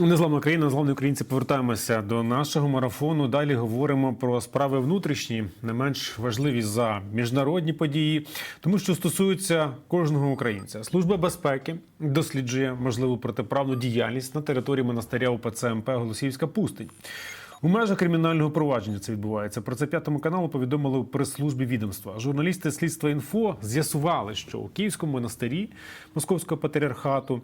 Незламна країна, незламні українці. Повертаємося до нашого марафону. Далі говоримо про справи внутрішні, не менш важливі за міжнародні події, тому що стосуються кожного українця. Служба безпеки досліджує можливу протиправну діяльність на території монастиря УПЦ МП Голосіївська пустинь. У межах кримінального провадження це відбувається. Про це п'ятому каналу повідомили у прес-службі відомства. Журналісти слідства інфо з'ясували, що у Київському монастирі Московського патріархату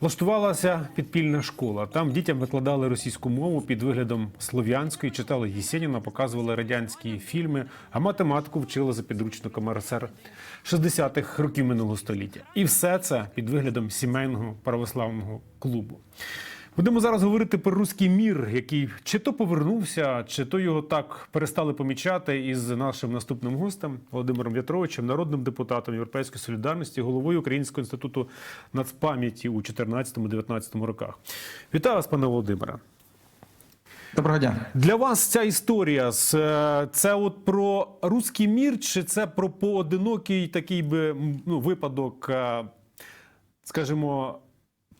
влаштувалася підпільна школа. Там дітям викладали російську мову під виглядом слов'янської, читали Єсеніна, показували радянські фільми, а математику вчили за підручником РСР 60-х років минулого століття. І все це під виглядом сімейного православного клубу. Будемо зараз говорити про руський мір, який чи то повернувся, чи то його так перестали помічати із нашим наступним гостем Володимиром В'ятровичем, народним депутатом Європейської солідарності, головою Українського інституту нацпам'яті у 14-19 роках. Вітаю вас, пане Володимире. Доброго дня. Для вас ця історія е, це от про руський мір, чи це про поодинокий такий би ну, випадок, е, скажімо,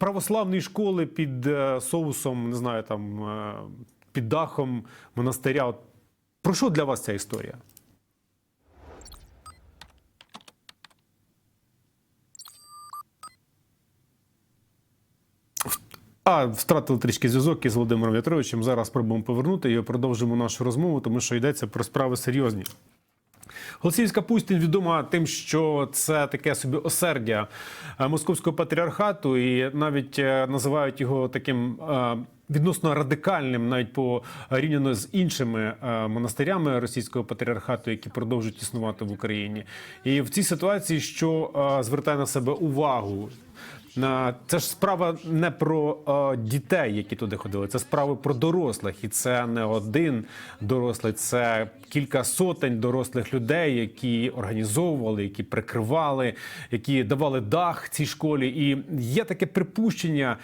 православної школи під е, соусом, не знаю, там е, під дахом монастиря. От Про що для вас ця історія? А, втратили трішки зв'язок із Володимиром В'ятровичем. Зараз спробуємо повернути і продовжимо нашу розмову, тому що йдеться про справи серйозні. Голосіївська пустінь відома тим, що це таке собі осердя е, московського патріархату, і навіть е, називають його таким е, відносно радикальним, навіть по рівняно з іншими монастирями російського патріархату, які продовжують існувати в Україні. І в цій ситуації, що звертає на себе увагу. На це ж справа не про о, дітей, які туди ходили. Це справа про дорослих, і це не один дорослий, це кілька сотень дорослих людей, які організовували, які прикривали, які давали дах цій школі. І є таке припущення.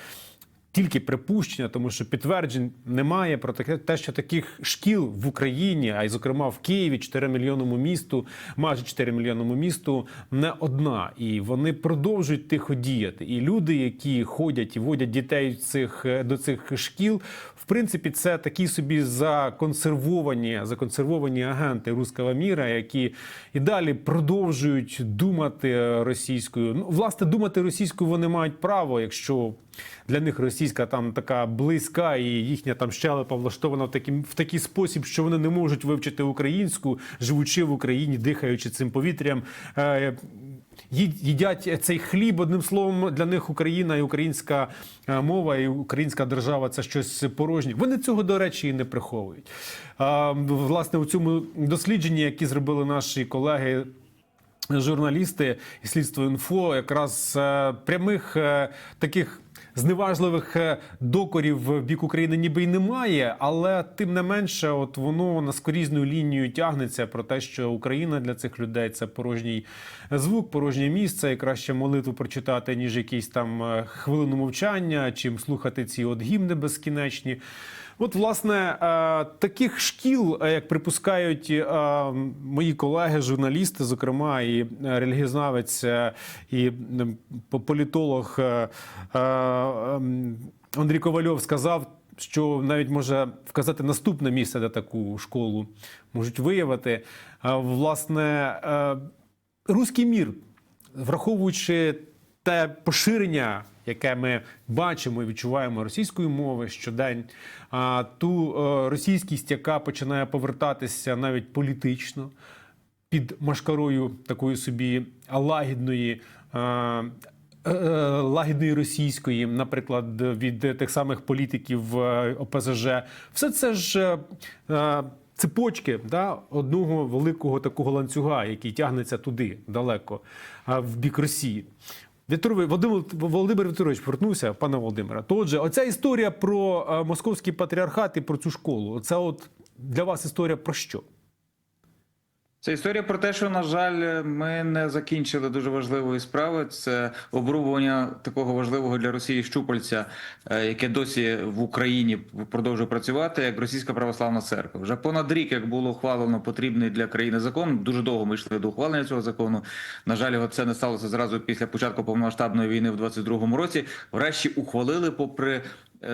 Тільки припущення, тому що підтверджень немає про таке те, що таких шкіл в Україні, а й зокрема в Києві, 4 мільйонному місту, майже 4 мільйонному місту, не одна, і вони продовжують тихо діяти. І люди, які ходять і водять дітей цих до цих шкіл, в принципі, це такі собі законсервовані, законсервовані агенти руського міра, які і далі продовжують думати російською. Ну, власне, думати російською вони мають право, якщо для них російська там така близька, і їхня там щелепа влаштована в такий, в такий спосіб, що вони не можуть вивчити українську, живучи в Україні, дихаючи цим повітрям. Е, Їдять цей хліб, одним словом, для них Україна і українська е, мова і українська держава це щось порожнє. Вони цього, до речі, і не приховують. Власне, у цьому дослідженні, які зробили наші колеги журналісти і слідство інфо якраз е, прямих таких. Зневажливих е, докорів в бік України ніби й немає, але тим не менше, от воно на наскорізною лінією тягнеться про те, що Україна для цих людей це порожній звук, порожнє місце, і краще молитву прочитати, ніж якісь там е, хвилину мовчання, чим слухати ці от гімни безкінечні. От, власне, е, таких шкіл, е, як припускають е, мої колеги, журналісти, зокрема, і релігізнавець, і по- політолог Андрій Ковальов сказав, що навіть може вказати наступне місце, де таку школу можуть виявити. Власне, руський мір, враховуючи те поширення, яке ми бачимо і відчуваємо російської мови щодень, а ту е, російськість, яка починає повертатися навіть політично під машкарою такої собі лагідної. е, е, Лагідної російської, наприклад, від тих самих політиків ОПЗЖ, все це ж цепочки да, одного великого такого ланцюга, який тягнеться туди далеко, в бік Росії. Вікторович, Володимир, Володимир Вікторович повернувся, пане Володимире. То отже, оця історія про е, московський патріархат і про цю школу. Це от для вас історія про що? Це історія про те, що на жаль, ми не закінчили дуже важливої справи. Це обрубування такого важливого для Росії щупальця, е, яке досі в Україні продовжує працювати, як російська православна церква. Вже понад рік, як було ухвалено потрібний для країни закон. Дуже довго ми йшли до ухвалення цього закону. На жаль, це не сталося зразу після початку повномасштабної війни в 22-му році. Врешті ухвалили, попри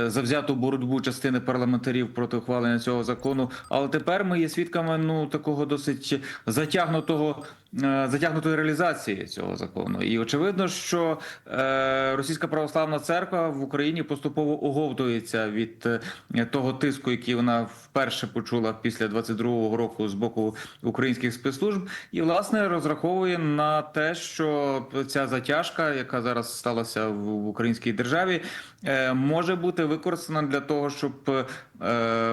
завзяту боротьбу частини парламентарів проти ухвалення цього закону. Але тепер ми є свідками ну такого досить затягнутого. Е, Затягнутої реалізації цього закону, і очевидно, що е, російська православна церква в Україні поступово оговтується від е, того тиску, який вона вперше почула після 22-го року з боку українських спецслужб, і власне розраховує на те, що ця затяжка, яка зараз сталася в українській державі, може бути використана для того, щоб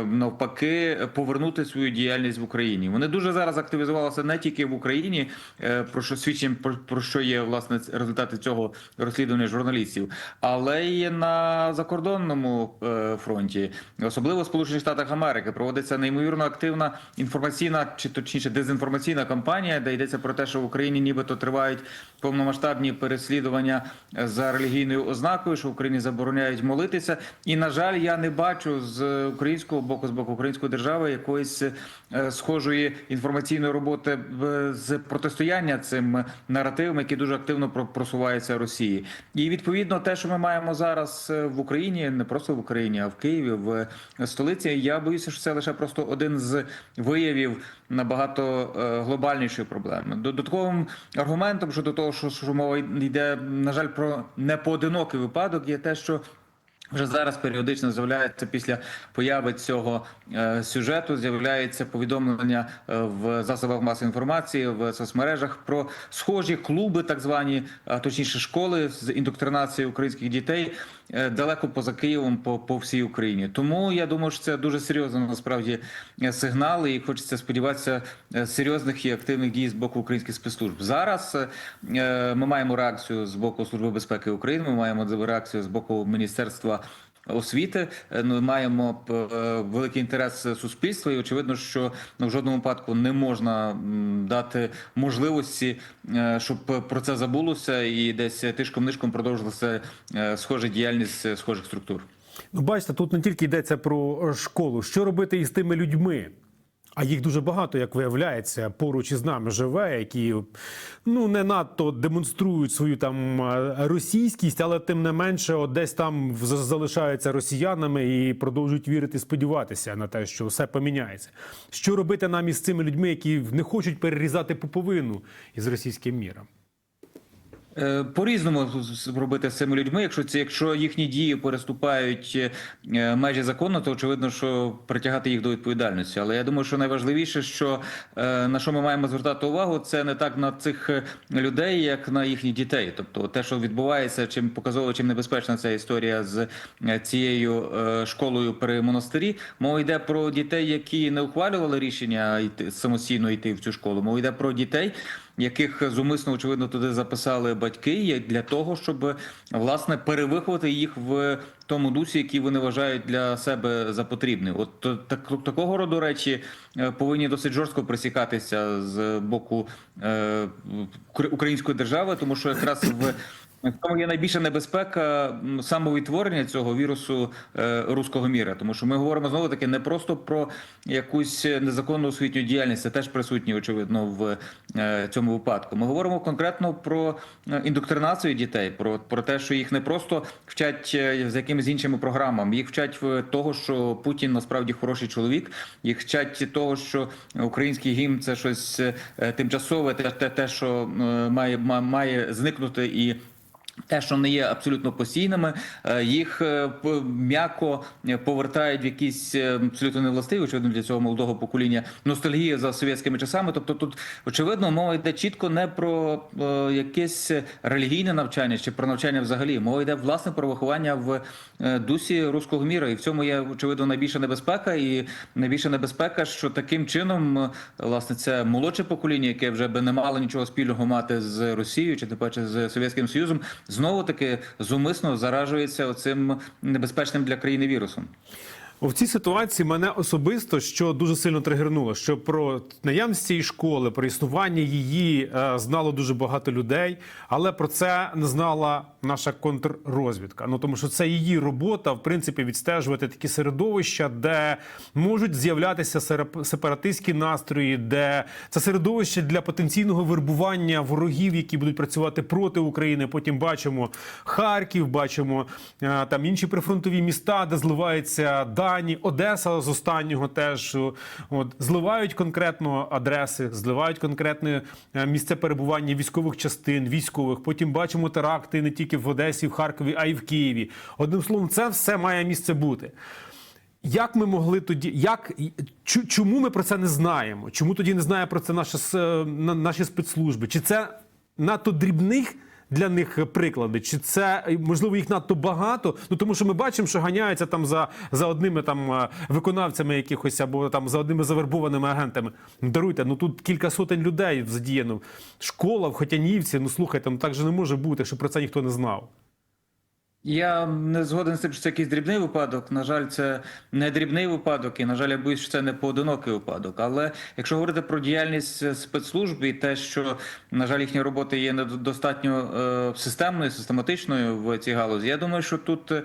навпаки повернути свою діяльність в Україні. Вони дуже зараз активізувалися не тільки в Україні, е, про що свідчить про, про що є власне результати цього розслідування журналістів, але й на закордонному е, фронті, особливо в Сполучених Штатах Америки, проводиться неймовірно активна інформаційна чи точніше дезінформаційна кампанія, де йдеться про те, що в Україні нібито тривають повномасштабні переслідування за релігійною ознакою, що в Україні забороняють молитися. І на жаль, я не бачу з українського боку, з боку української держави якоїсь е, схожої інформаційної роботи з протистояння цим наративам, які дуже активно просуваються Росії. І відповідно те, що ми маємо зараз е, в Україні, не просто в Україні, а в Києві, в столиці. Я боюся, що це лише просто один з виявів набагато е, глобальнішої проблеми. Додатковим аргументом щодо того, що, що мова йде, на жаль, про непоодинокий випадок, є те, що вже зараз періодично з'являється після появи цього е, сюжету. З'являється повідомлення е, в засобах масової інформації в соцмережах про схожі клуби, так звані, а точніше школи з індоктринації українських дітей е, далеко поза Києвом, по, по всій Україні. Тому я думаю, що це дуже серйозно насправді е, сигнал, і хочеться сподіватися е, серйозних і активних дій з боку українських спецслужб. Зараз е, ми маємо реакцію з боку Служби безпеки України. Ми маємо реакцію з боку міністерства. Освіти Ми ну маємо е, великий інтерес суспільства, і очевидно, що ну, в жодному випадку не можна дати можливості, е, щоб про це забулося, і десь тишком нишком продовжилася е, схожа діяльність е, схожих структур. Ну, бачите, тут не тільки йдеться про школу. Що робити із тими людьми? А їх дуже багато, як виявляється, поруч із нами живе, які ну не надто демонструють свою там російськість, але тим не менше, от десь там залишаються росіянами і продовжують вірити, сподіватися на те, що все поміняється. Що робити нам із цими людьми, які не хочуть перерізати пуповину із російським міром? Е, По-різному робити з цими людьми. Якщо це якщо їхні дії переступають е, межі закону, то очевидно, що притягати їх до відповідальності. Але я думаю, що найважливіше, що е, на що ми маємо звертати увагу, це не так на цих е, людей, як на їхніх дітей. Тобто, те, що відбувається, чим показово, чим небезпечна ця історія з е, цією е, школою при монастирі. Мова йде про дітей, які не ухвалювали рішення йти самостійно йти в цю школу. Мова йде про дітей яких зумисно очевидно туди записали батьки, для того, щоб власне перевиховати їх в тому дусі, який вони вважають для себе за потрібне. От так, такого роду речі е, повинні досить жорстко присікатися з боку е, української держави, тому що якраз в в тому є найбільша небезпека самовідтворення цього вірусу е, руського міра, тому що ми говоримо знову таки не просто про якусь незаконну освітню діяльність, це теж присутні, очевидно, в е, цьому випадку. Ми говоримо конкретно про е, індоктринацію дітей, про, про те, що їх не просто вчать е, з якимись іншими програмами, їх вчать в того, що Путін насправді хороший чоловік, їх вчать того, що український гімн це щось е, тимчасове, те, те, те що має, ма- має зникнути і. Те, що не є абсолютно постійними, е, їх е, м'яко е, повертають в якісь абсолютно невластиві, очевидно, для цього молодого покоління ностальгія за совєтськими часами. Тобто, тут очевидно мова йде чітко не про якесь релігійне навчання чи про навчання взагалі. Мова йде власне про виховання в дусі руського міра, і в цьому є очевидно найбільша небезпека. І найбільша небезпека, що таким чином власне це молодше покоління, яке вже би не мало нічого спільного мати з Росією чи тим паче з Совєтським Союзом, знову таки зумисно заражується оцим небезпечним для країни вірусом. В цій ситуації мене особисто що дуже сильно тригернуло, що про наявність цієї школи, про існування її е, знало дуже багато людей, але про це не знала наша контррозвідка. Ну тому що це її робота, в принципі, відстежувати такі середовища, де можуть з'являтися сепаратистські настрої, де це середовище для потенційного вербування ворогів, які будуть працювати проти України. Потім бачимо Харків, бачимо е, там інші прифронтові міста, де зливаються дані. Одеса з останнього теж е, от зливають конкретно адреси, зливають конкретне е, місце перебування військових частин, військових. Потім бачимо теракти не тільки в Одесі, в Харкові, а й в Києві. Одним словом, це все має місце бути. Як ми могли тоді, як чому ми про це не знаємо? Чому тоді не знає про це наша с- е, на- наші спецслужби? Чи це надто дрібних для них приклади? Чи це е, можливо їх надто багато? Ну тому що ми бачимо, що ганяються там за, за одними там е, виконавцями якихось або там за одними завербованими агентами. Ну, даруйте, ну тут кілька сотень людей задіяно. Школа в Хотянівці. Ну слухайте, ну так же не може бути, що про це ніхто не знав. Я не згоден з тим, що це якийсь дрібний випадок. На жаль, це не дрібний випадок, і на жаль, я боюсь, що це не поодинокий випадок. Але якщо говорити про діяльність спецслужб і те, що на жаль, їхня робота є недостатньо е, системною, систематичною в цій галузі, я думаю, що тут е,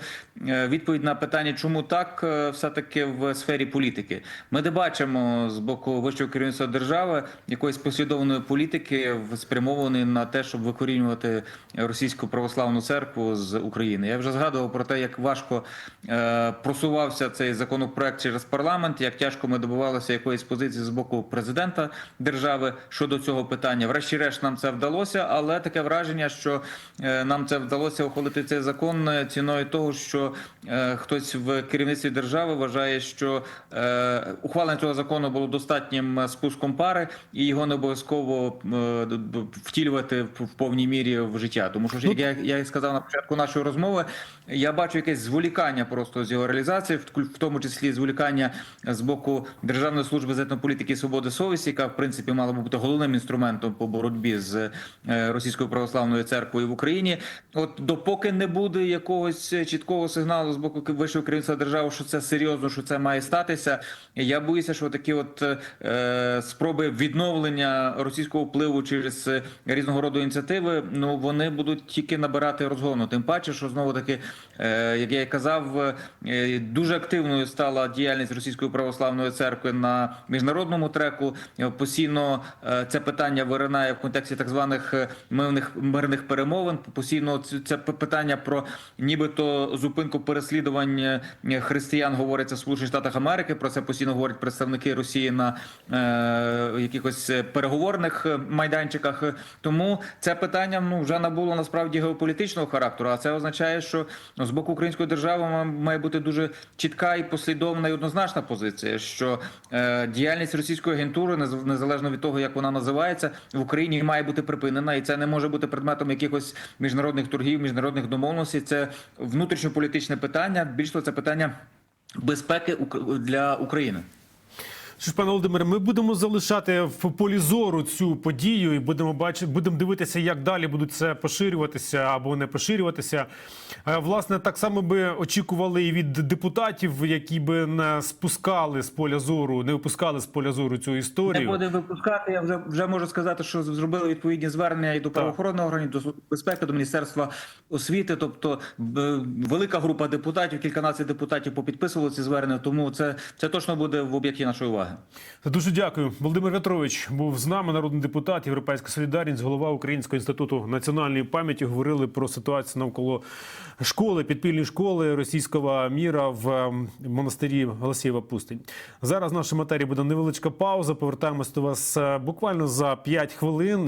відповідь на питання, чому так, е, все таки в сфері політики. Ми не бачимо з боку вищого керівництва держави якоїсь послідовної політики спрямованої на те, щоб викорінювати російську православну церкву з України. Я вже згадував про те, як важко е, просувався цей законопроект через парламент, як тяжко ми добивалися якоїсь позиції з боку президента держави щодо цього питання. Врешті-решт нам це вдалося, але таке враження, що е, нам це вдалося ухвалити цей закон е, ціною того, що е, хтось в керівництві держави вважає, що е, ухвалення цього закону було достатнім е, спуском пари, і його не обов'язково е, втілювати в повній мірі в життя. Тому що як я, я сказав на початку нашої розмови, я бачу якесь зволікання просто з його реалізації, в тому числі зволікання з боку Державної служби з етнополітики і свободи совісті, яка в принципі мала би бути головним інструментом по боротьбі з е, російською православною церквою в Україні. От допоки не буде якогось чіткого сигналу з боку вищого керівництва держави, що це серйозно, що це має статися. Я боюся, що такі от е, спроби відновлення російського впливу через різного роду ініціативи, ну вони будуть тільки набирати розгону. Тим паче, що знову таки, е, як я і казав, е, дуже активною стала діяльність російської православної церкви на міжнародному треку. Е, Постійно це питання виринає в контексті так званих мирних мирних перемовин. Постійно це питання про нібито зупинку переслідувань християн говориться в Сполучених Штатах Америки. Про це постійно говорять представники Росії на якихось переговорних майданчиках. Тому це питання ну вже набуло насправді геополітичного характеру. А це означає, що ну, з боку української держави має бути дуже чітка і послідовна і однозначна позиція, що е, діяльність російської агентури, нез- незалежно від того, як вона називається, в Україні має бути припинена, і це не може бути предметом якихось міжнародних торгів, міжнародних домовленостей. Це внутрішньополітичне питання. Більш того, це питання безпеки для України. Що ж, пане Володимире, ми будемо залишати в полі зору цю подію і будемо бачити, будемо дивитися, як далі будуть це поширюватися або не поширюватися. Е, Власне, так само би очікували і від депутатів, які би не спускали з поля зору, не випускали з поля зору цю історію. Не історію. буде випускати. Я вже вже можу сказати, що зробили відповідні звернення і до правоохоронних органів, до безпеки, до міністерства освіти. Тобто велика група депутатів, кільканадцять депутатів попідписували ці звернення. Тому це, це точно буде в об'єкті нашої уваги. Дуже дякую. Володимир Петрович був з нами, народний депутат, Європейська солідарність, голова Українського інституту національної пам'яті. Говорили про ситуацію навколо школи, підпільної школи російського міра в ем, монастирі Голосієва Пустинь. Зараз в нашій матерії буде невеличка пауза. Повертаємось до вас е, буквально за 5 хвилин.